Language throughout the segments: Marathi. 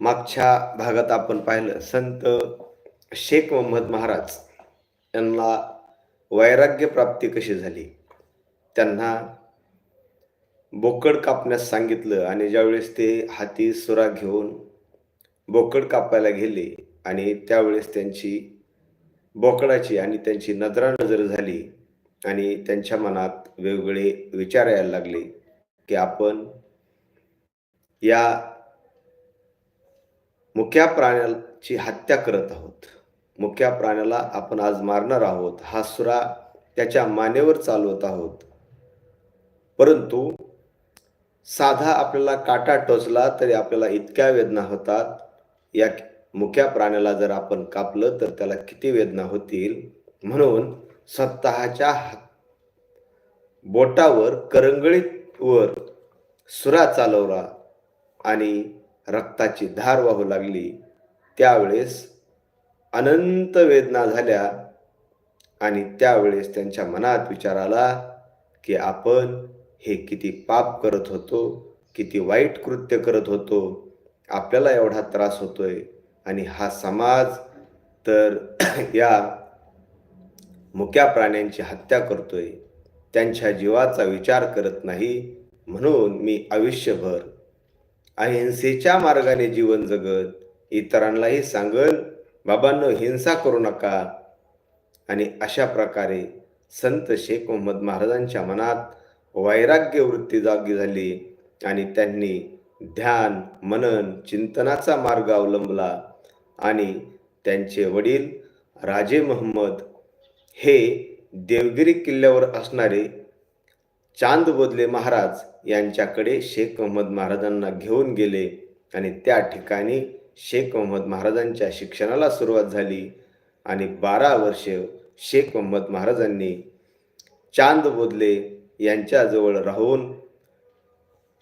मागच्या भागात आपण पाहिलं संत शेख मोहम्मद महाराज यांना वैराग्य प्राप्ती कशी झाली? त्यांना बोकड कापण्यास सांगितलं आणि ज्यावेळेस ते हाती सुरा घेऊन बोकड कापायला गेले आणि त्यावेळेस त्यांची बोकडाची आणि त्यांची नजरानजर झाली आणि त्यांच्या मनात वेगवेगळे विचार यायला लागले की आपण या मुक्या प्राण्याची हत्या करत आहोत. मुक्या प्राण्याला आपण आज मारणार आहोत. हा सुरा त्याच्या मानेवर चालवत आहोत. परंतु साधा आपल्याला काटा टोचला तरी आपल्याला इतक्या वेदना होतात. या मुक्या प्राण्याला जर आपण कापलं तर त्याला किती वेदना होतील? म्हणून स्वतःच्या हात- बोटावर करंगळीवर सुरा चालवला आणि रक्ताची धार वाहू लागली. त्यावेळेस अनंत वेदना झाल्या आणि त्यावेळेस त्यांच्या मनात विचार आला की आपण हे किती पाप करत होतो किती वाईट कृत्य करत होतो आपल्याला एवढा त्रास होतोय आणि हा समाज तर या मुक्या प्राण्यांची हत्या करतोय त्यांच्या जीवाचा विचार करत नाही म्हणून मी आयुष्यभर अहिंसेच्या मार्गाने जीवन जगत इतरांनाही सांगल बाबांनो हिंसा करू नका. आणि अशा प्रकारे संत शेख मोहम्मद महाराजांच्या मनात वैराग्य वृत्ती जागी झाली आणि त्यांनी ध्यान मनन चिंतनाचा मार्ग अवलंबला आणि त्यांचे वडील राजे मोहम्मद हे देवगिरी किल्ल्यावर असणारे चांद बोदले महाराज यांच्याकडे शेख मोहम्मद महाराजांना घेऊन गेले आणि त्या ठिकाणी शेख मोहम्मद महाराजांच्या शिक्षणाला सुरुवात झाली आणि बारा वर्ष शेख मोहम्मद महाराजांनी चांद बोदले यांच्याजवळ राहून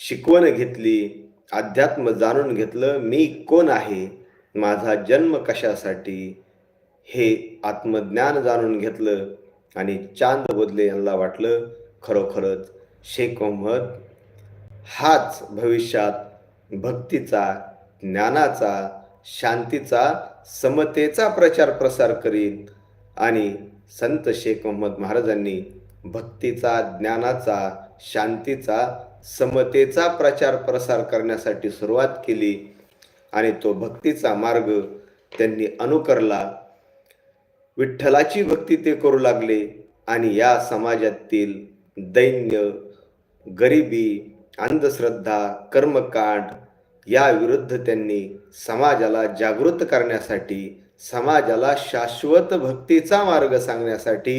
शिकवण घेतली अध्यात्म जाणून घेतलं मी कोण आहे माझा जन्म कशासाठी हे आत्मज्ञान जाणून घेतलं आणि चांद बोदले यांना वाटलं खरोखरच शेख मोहम्मद हाच भविष्यात भक्तीचा ज्ञानाचा शांतीचा समतेचा प्रचार प्रसार करीन आणि संत शेख मोहम्मद महाराजांनी भक्तीचा ज्ञानाचा शांतीचा समतेचा प्रचार प्रसार करण्यासाठी सुरुवात केली आणि तो भक्तीचा मार्ग त्यांनी अनुकरला. विठ्ठलाची भक्ती ते करू लागले आणि या समाजातील दैन्य गरिबी अंधश्रद्धा कर्मकांड याविरुद्ध त्यांनी समाजाला जागृत करण्यासाठी समाजाला शाश्वत भक्तीचा मार्ग सांगण्यासाठी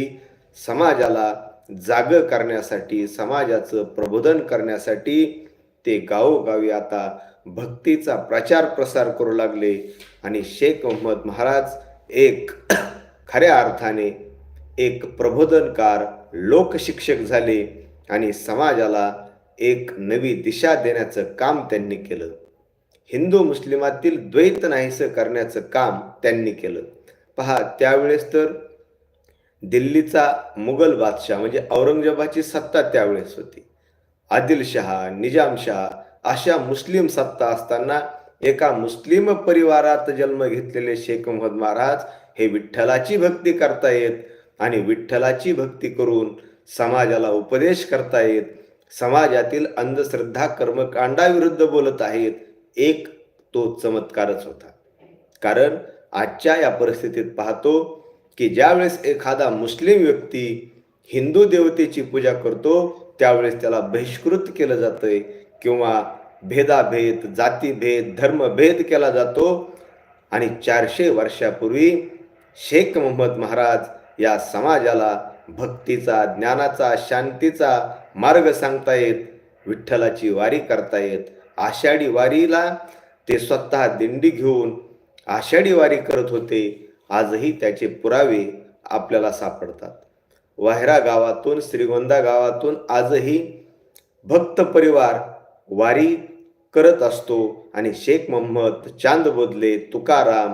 समाजाला जाग करण्यासाठी समाजाचं प्रबोधन करण्यासाठी ते गावोगावी आता भक्तीचा प्रचार प्रसार करू लागले आणि शेख मोहम्मद महाराज एक खऱ्या अर्थाने एक प्रबोधनकार लोकशिक्षक झाले आणि समाजाला एक नवी दिशा देण्याचं काम त्यांनी केलं. हिंदू मुस्लिमातील द्वैत नाहीसं करण्याचं काम त्यांनी केलं. पहा त्यावेळेस तर दिल्लीचा मुघल बादशाह म्हणजे औरंगजेबाची सत्ता त्यावेळेस होती. आदिलशहा निजामशहा अशा मुस्लिम सत्ता असताना एका मुस्लिम परिवारात जन्म घेतलेले शेख मोहम्मद महाराज हे विठ्ठलाची भक्ती करतायत आणि विठ्ठलाची भक्ती करून समाजाला उपदेश करतायत. समाजातील अंधश्रद्धा कर्मकांडाविरुद्ध बोलत आहेत एक तो चमत्कारच होता. कारण आजच्या या परिस्थितीत पाहतो की ज्यावेळेस एखादा मुस्लिम व्यक्ती हिंदू देवतेची पूजा करतो त्यावेळेस त्याला बहिष्कृत केलं जातंय किंवा भेदाभेद जातीभेद धर्मभेद केला जातो. आणि चारशे वर्षापूर्वी शेख मोहम्मद महाराज या समाजाला भक्तीचा ज्ञानाचा शांतीचा मार्ग सांगता येत विठ्ठलाची वारी करता येत. आषाढी वारीला ते स्वतः दिंडी घेऊन आषाढी वारी करत होते. आजही त्याचे पुरावे आपल्याला सापडतात. वाहरा गावातून श्रीगोंदा गावातून आजही भक्त परिवार वारी करत असतो आणि शेख मोहम्मद चांद बोदले तुकाराम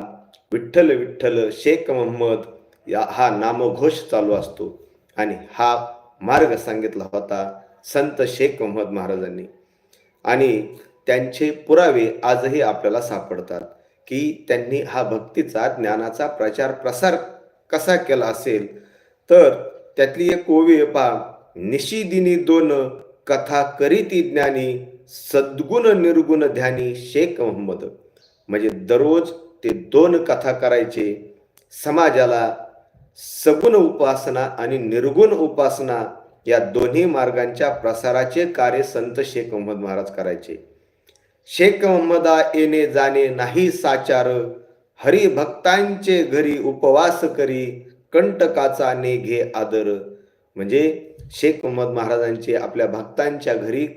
विठ्ठल विठ्ठल शेख मोहम्मद या हा नामघोष चालू असतो. आणि हा मार्ग सांगितला होता संत शेख मोहम्मद महाराजांनी. आणि त्यांचे पुरावे आजही आपल्याला सापडतात की त्यांनी हा भक्तीचा ज्ञानाचा प्रचार प्रसार कसा केला असेल? तर त्यातली एक ओवी पहा. निशिदिनी दोन कथा करीती ज्ञानी सद्गुण निर्गुण ध्यानी शेख मोहम्मद. म्हणजे दररोज ते दोन कथा करायचे. समाजाला सगुण उपासना आणि निर्गुण उपासना या दोन्ही मार्गांच्या प्रसाराचे कार्य संत शेख मोहम्मद महाराज करायचे. शेख मोहम्मदा येणे जाणे नाही साचार हरिभक्तांचे घरी उपवास करी कंटकाचा ने घे आदर. म्हणजे शेख मोहम्मद महाराजांचे आपल्या भक्तांच्या घरी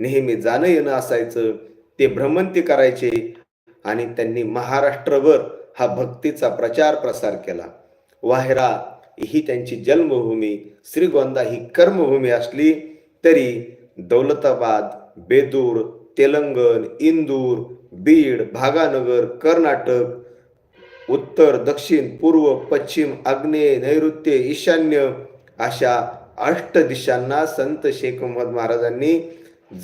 नेहमी जाणं येणं असायचं ते भ्रमंती करायचे आणि त्यांनी महाराष्ट्रभर हा भक्तीचा प्रचार प्रसार केला. वाहेरा ही त्यांची जन्मभूमी श्रीगोंदा ही कर्मभूमी असली तरी दौलताबाद बेदूर तेलंगण इंदूर बीड भागानगर कर्नाटक उत्तर दक्षिण पूर्व पश्चिम आग्नेय नैऋत्य ईशान्य अशा अष्ट दिशांना संत शेख मोहम्मद महाराजांनी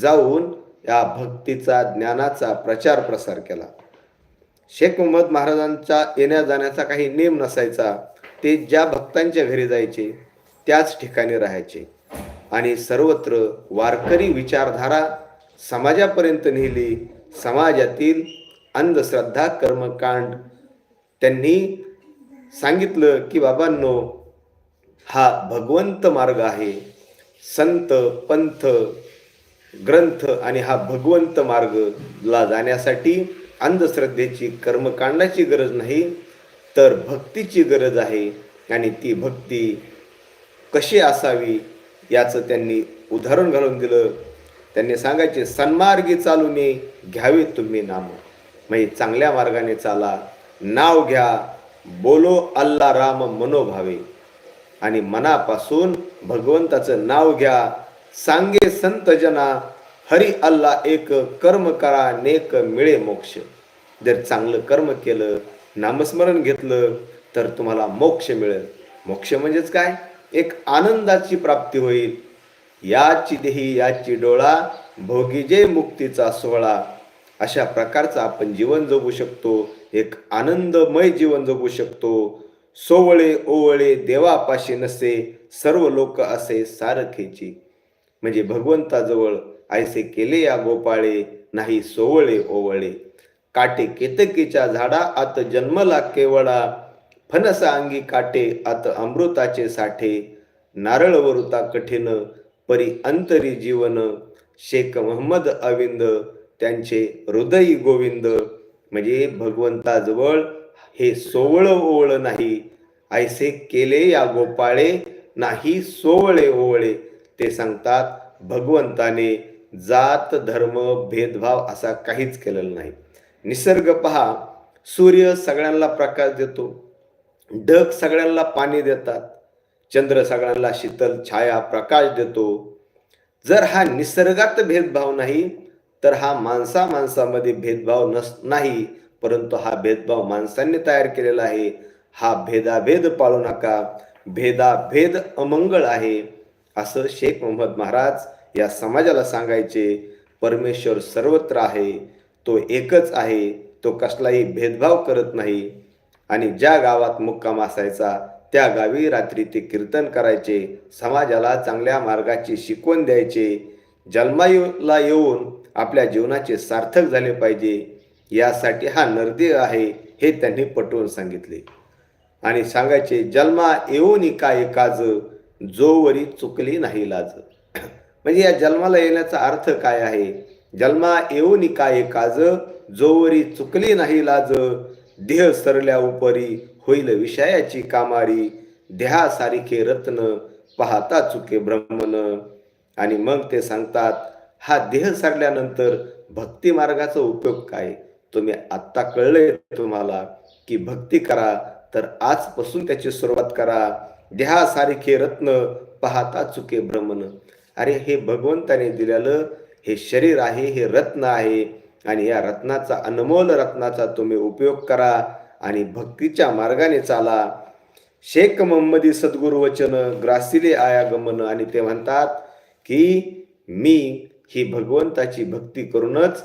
जाऊन या भक्तीचा ज्ञानाचा प्रचार प्रसार केला. शेख मोहम्मद महाराजांचा येण्या जाण्याचा काही नेम नसायचा. ते ज्या भक्तांच्या घरी जायचे त्याच ठिकाणी राहायचे. आणि सर्वत्र वारकरी विचारधारा समाजापर्यंत नेली. समाजातील अंधश्रद्धा कर्मकांड. त्यांनी सांगितलं की बाबांनो हा भगवंत मार्ग आहे. संत पंथ ग्रंथ आणि हा भगवंत मार्गला जाण्यासाठी अंधश्रद्धेची कर्मकांडाची गरज नाही. तर भक्तीची गरज आहे आणि ती भक्ती कशी असावी याचं त्यांनी उदाहरण घालून दिलं. त्यांनी सांगायचे सन्मार्गी चालूने घ्यावे तुम्ही नाम. म्हणजे चांगल्या मार्गाने चाला नाव घ्या बोलो अल्ला राम मनोभावे. आणि मनापासून भगवंताचं नाव घ्या सांगे संत जना हरी अल्ला एक कर्म करा नेक मिळे मोक्ष. जर चांगलं कर्म केलं नामस्मरण घेतलं तर तुम्हाला मोक्ष मिळेल. मोक्ष म्हणजेच काय? एक आनंदाची प्राप्ती होईल. याची देही याची डोळा भोगीजे मुक्तीचा सोहळा अशा प्रकारचं आपण जीवन जगू शकतो. एक आनंदमय जीवन जगू शकतो. सोवळे ओवळे देवापाशी नसे सर्व लोक असे सारखेची. म्हणजे भगवंताजवळ ऐसे केले या गोपाळे नाही सोवळे ओवळे. काटे केतकीच्या झाडा आत जन्मला केवळा. फणस अंगी काटे आत अमृताचे साठे. नारळ वरुता कठीण परी अंतरी जीवन. शेख मोहम्मद अविंद त्यांचे हृदयी गोविंद. म्हणजे भगवंताजवळ हे सोवळ ओवळ नाही. ऐसे केले या गोपाळे नाही सोवळे ओवळे. ते सांगतात भगवंताने जात धर्म भेदभाव असा काहीच केलेला नाही. निसर्ग पहा सूर्य सगळ्यांना प्रकाश देतो ढग सगळ्यांना पाणी देतात चंद्र सगळ्यांना शीतल छाया प्रकाश देतो. जर हा निसर्गात भेदभाव नाही तर हा माणसा माणसामध्ये भेदभाव नस नाही परंतु हा भेदभाव माणसांनी तयार केलेला आहे. हा भेदाभेद पाळू नका. भेदाभेद अमंगळ आहे असं शेख मोहम्मद महाराज या समाजाला सांगायचे. परमेश्वर सर्वत्र आहे. तो एकच आहे तो कसलाही भेदभाव करत नाही. आणि ज्या गावात मुक्काम असायचा त्या गावी रात्री ते कीर्तन करायचे समाजाला चांगल्या मार्गाची शिकवण द्यायचे. जन्मायूला येऊन आपल्या जीवनाचे सार्थक झाले पाहिजे यासाठी हा नरदेह आहे हे त्यांनी पटवून सांगितले. आणि सांगायचे जन्मा येऊन काय काज जोवरी चुकली नाही लाज. म्हणजे या जन्माला येण्याचा अर्थ काय आहे? जन्मा येऊन काय काज जोवरी चुकली नाही लाज देह सरल्या उपरी होईल विषयाची कामारी देहासारिखे रत्न पाहता चुके ब्रह्मन. आणि मग ते सांगतात हा देह सरल्यानंतर भक्ती मार्गाचा उपयोग काय? तुम्ही आत्ता कळले तुम्हाला की भक्ती करा तर आजपासून त्याची सुरुवात करा. देहासारखे रत्न पाहता चुके ब्रह्मन. अरे हे भगवंताने दिलेलं हे शरीर आहे हे रत्न आहे आणि या रत्नाचा अनमोल रत्नाचा तुम्ही उपयोग करा आणि भक्तीच्या मार्गाने चाला. शेख मोहम्मदी सद्गुरु वचन ग्रासिले आयागमन आणि ते म्हणतात की मी ही भगवंताची भक्ती करूनच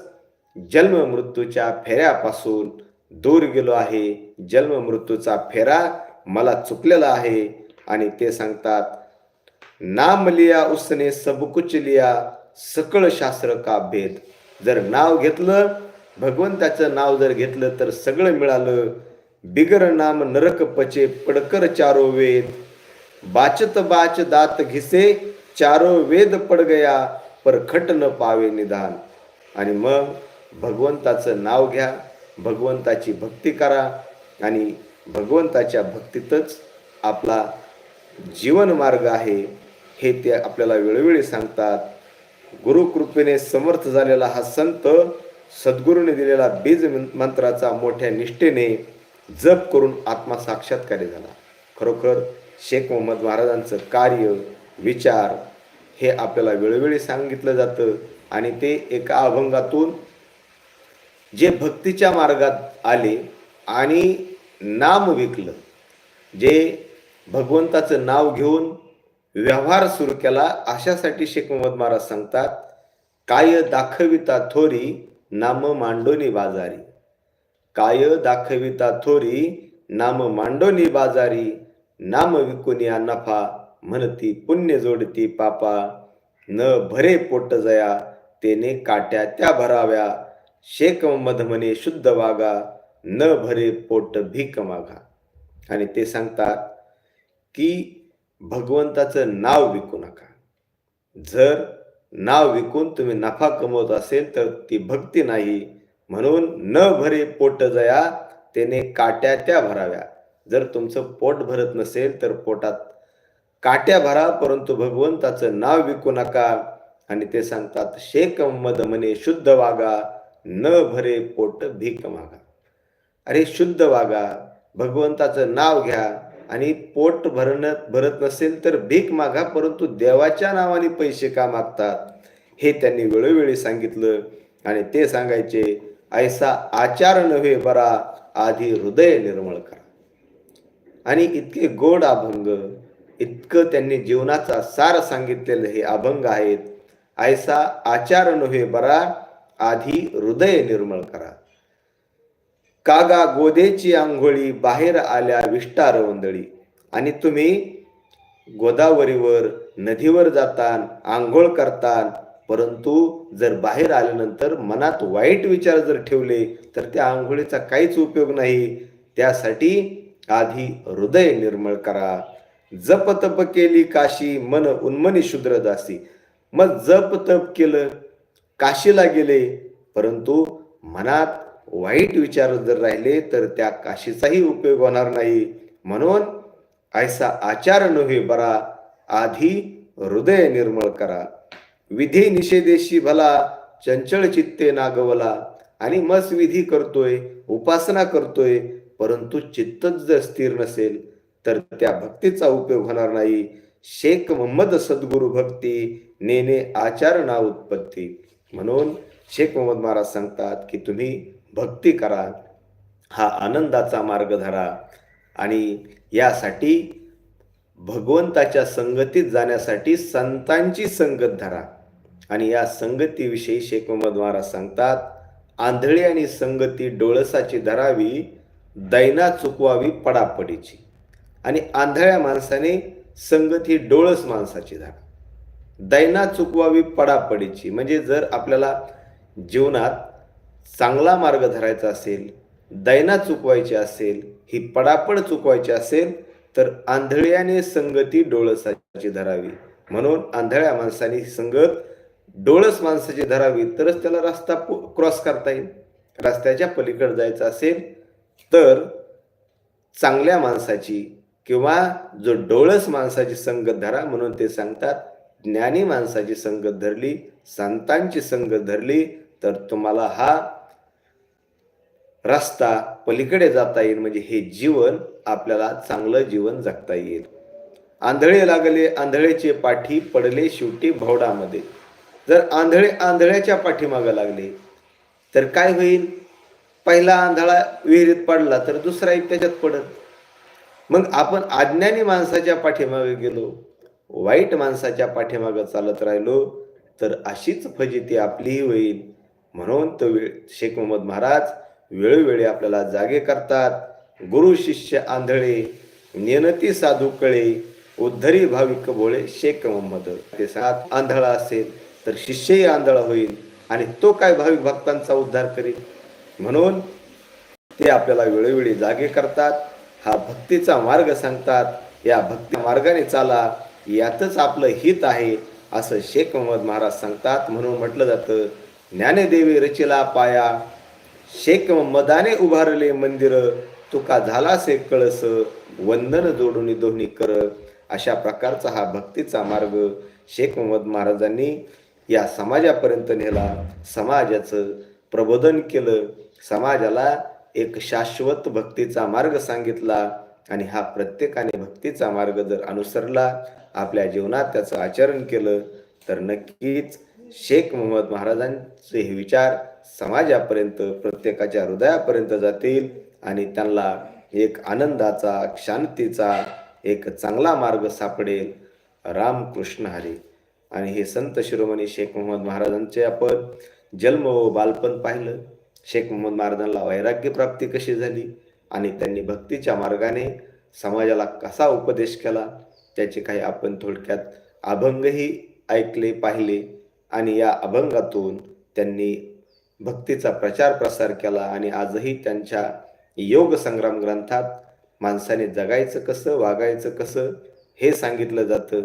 जन्म मृत्यूच्या फेऱ्यापासून दूर गेलो आहे. जन्म मृत्यूचा फेरा मला चुकलेला आहे आणि ते सांगतात नाम लिया उसने सब कुछ लिया. सकळ शास्त्र का भेद? जर नाव घेतलं भगवंताचं नाव जर घेतलं तर सगळं मिळालं. बिगर नाम नरक पचे पडकर चारो वेद. बाचत बाच दात घिसे चारो वेद पड गया पर खट न पावे निदान. आणि मग भगवंताचं नाव घ्या भगवंताची भक्ती करा आणि भगवंताच्या भक्तीतच आपला जीवन मार्ग आहे हे ते आपल्याला वेळोवेळी सांगतात. गुरुकृपेने समर्थ झालेला हा संत सद्गुरूने दिलेला बीज मंत्राचा मोठ्या निष्ठेने जप करून आत्मा साक्षात्कारी झाला. खरोखर शेख मोहम्मद महाराजांचं कार्य विचार हे आपल्याला वेळोवेळी सांगितलं जातं आणि ते एका अभंगातून जे भक्तीच्या मार्गात आले आणि नाम विकलं जे भगवंताचं नाव घेऊन व्यवहार सुरू केला. अशासाठी शेख मोहम्मद महाराज सांगतात काय दाखविता थोरी नाम मांडोनी बाजारी. काय दाखविता थोरी नाम मांडोनी बाजारी. नाम विकुनिया नफा म्हणती पुण्य जोडती पापा. न भरे पोट जया तेने काट्या त्या भराव्या. शेक मोहम्मद म्हणे शुद्ध वागा न भरे पोट भीक मागा. आणि ते सांगतात की भगवंताचं नाव विकू नका. जर नाव विकून तुम्ही नफा कमवत असेल तर ती भक्ती नाही. म्हणून न भरे पोट जया त्याने काट्या त्या भराव्या. जर तुमचं पोट भरत नसेल तर पोटात काट्या भरा परंतु भगवंताचं नाव विकू नका. आणि ते सांगतात शेक मद म्हणे शुद्ध वागा न भरे पोट भीक मागा. अरे शुद्ध वागा भगवंताचं नाव घ्या. आणि पोट भरणं भरत नसेल तर भीक मागा परंतु देवाच्या नावाने पैसे का मागतात? हे त्यांनी वेळोवेळी सांगितलं आणि ते सांगायचे ऐसा आचार नव्हे बरा आधी हृदय निर्मळ करा. आणि इतके गोड अभंग इतकं त्यांनी जीवनाचा सार सांगितलेलं हे अभंग आहेत ऐसा आचार नव्हे बरा आधी हृदय निर्मळ करा. कागा गोदेची आंघोळी बाहेर आल्या विष्टार वंदळी. आणि तुम्ही गोदावरीवर नदीवर जातान आंघोळ करतान परंतु जर बाहेर आल्यानंतर मनात वाईट विचार जर ठेवले तर त्या आंघोळीचा काहीच उपयोग नाही. त्यासाठी आधी हृदय निर्मळ करा. जप तप केली काशी मन उन्मनी शूद्र दासी. मग जप तप केलं काशीला गेले परंतु मनात वाईट विचार जर राहिले तर त्या काशीचाही उपयोग होणार नाही. म्हणून ऐसा आचार नव्हे बरा आधी हृदय निर्मळ करा. विधी निषेधेशी भला चंचल चित्ते नागवला. आणि मस विधी करतोय उपासना करतोय परंतु चित्तच जर स्थिर नसेल तर त्या भक्तीचा उपयोग होणार नाही. शेख मोहम्मद सद्गुरु भक्ती नेने आचार ना उत्पत्ती. म्हणून शेख मोहम्मद महाराज सांगतात की तुम्ही भक्ती करा हा आनंदाचा मार्ग धरा आणि यासाठी भगवंताच्या संगतीत जाण्यासाठी संतांची संगत धरा. आणि या संगतीविषयी शेख मोहम्मद महाराज सांगतात आंधळी आणि संगती डोळसाची धरावी दैना चुकवावी पडापडीची. आणि आंधळ्या माणसाने संगत ही डोळस माणसाची धरा. दैना चुकवावी पडापडीची. म्हणजे जर आपल्याला जीवनात चांगला मार्ग धरायचा असेल दैना चुकवायची असेल ही पडापड चुकवायची असेल तर आंधळ्याने संगती डोळसाची धरावी. म्हणून आंधळ्या माणसाने संगत डोळस माणसाची धरावी तरच त्याला रस्ता क्रॉस करता येईल. रस्त्याच्या पलीकडे जायचं असेल तर चांगल्या माणसाची किंवा जो डोळस माणसाची संगत धरा म्हणून ते सांगतात. ज्ञानी माणसाची संगत धरली संतांची संगत धरली तर तुम्हाला हा रस्ता पलीकडे जाता येईल म्हणजे हे जीवन आपल्याला चांगलं जीवन जगता येईल. आंधळे लागले आंधळेचे पाठी पडले शेवटी भवडामध्ये. जर आंधळे आंधळ्याच्या पाठीमागं लागले तर काय होईल? पहिला आंधळा विहिरीत पडला तर दुसराही त्याच्यात पडत. मग आपण अज्ञानी माणसाच्या पाठीमागे गेलो वाईट माणसाच्या पाठीमागं चालत राहिलो तर अशीच फजिती आपलीही होईल. म्हणून तो वेळ शेख मोहम्मद महाराज वेळोवेळी आपल्याला जागे करतात. गुरु शिष्य आंधळे नेनती साधू कळे उद्धरी भाविक बोळे शेख मोहम्मद. ते सात आंधळा असेल तर शिष्यही आंधळा होईल आणि तो काय भाविक भक्तांचा उद्धार करेल? म्हणून ते आपल्याला वेळोवेळी जागे करतात. हा भक्तीचा मार्ग सांगतात. या भक्ती मार्गाने चाला. यातच आपलं हित आहे असं शेख मोहम्मद महाराज सांगतात. म्हणून म्हटलं जातं ज्ञानदेवी रचिला पाया शेक मदाने उभारले मंदिर तुका झालासे कळस वंदन जोडून दोन्ही कर. अशा प्रकारचा हा भक्तीचा मार्ग शेख मोहम्मद महाराजांनी या समाजापर्यंत नेला. समाजाचं प्रबोधन केलं. समाजाला एक शाश्वत भक्तीचा मार्ग सांगितला आणि हा प्रत्येकाने भक्तीचा मार्ग जर अनुसरला आपल्या जीवनात त्याचं आचरण केलं तर नक्कीच शेख मोहम्मद महाराजांचे हे विचार समाजापर्यंत प्रत्येकाच्या हृदयापर्यंत जातील आणि त्यांना एक आनंदाचा शांतीचा एक चांगला मार्ग सापडेल. रामकृष्ण हरी. आणि हे संत शिरोमणी शेख मोहम्मद महाराजांचे आपण जन्म व बालपण पाहिलं. शेख मोहम्मद महाराजांना वैराग्य प्राप्ती कशी झाली आणि त्यांनी भक्तीच्या मार्गाने समाजाला कसा उपदेश केला त्याचे काही आपण थोडक्यात अभंगही ऐकले पाहिले. आणि या अभंगातून त्यांनी भक्तीचा प्रचार प्रसार केला आणि आजही त्यांच्या योग संग्राम ग्रंथात माणसाने जगायचं कसं वागायचं कसं हे सांगितलं जातं.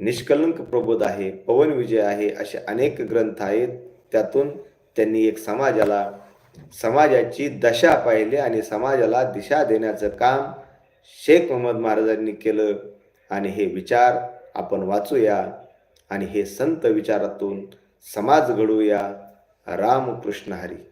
निष्कलंक प्रबोध आहे पवन विजय आहे असे अनेक ग्रंथ आहेत. त्यातून त्यांनी एक समाजाला समाजाची दशा पाहिली आणि समाजाला दिशा देण्याचं काम शेख मोहम्मद महाराजांनी केलं. आणि हे विचार आपण वाचूया. आणि हे संत विचारातून समाज घडवूया. रामकृष्ण हरी.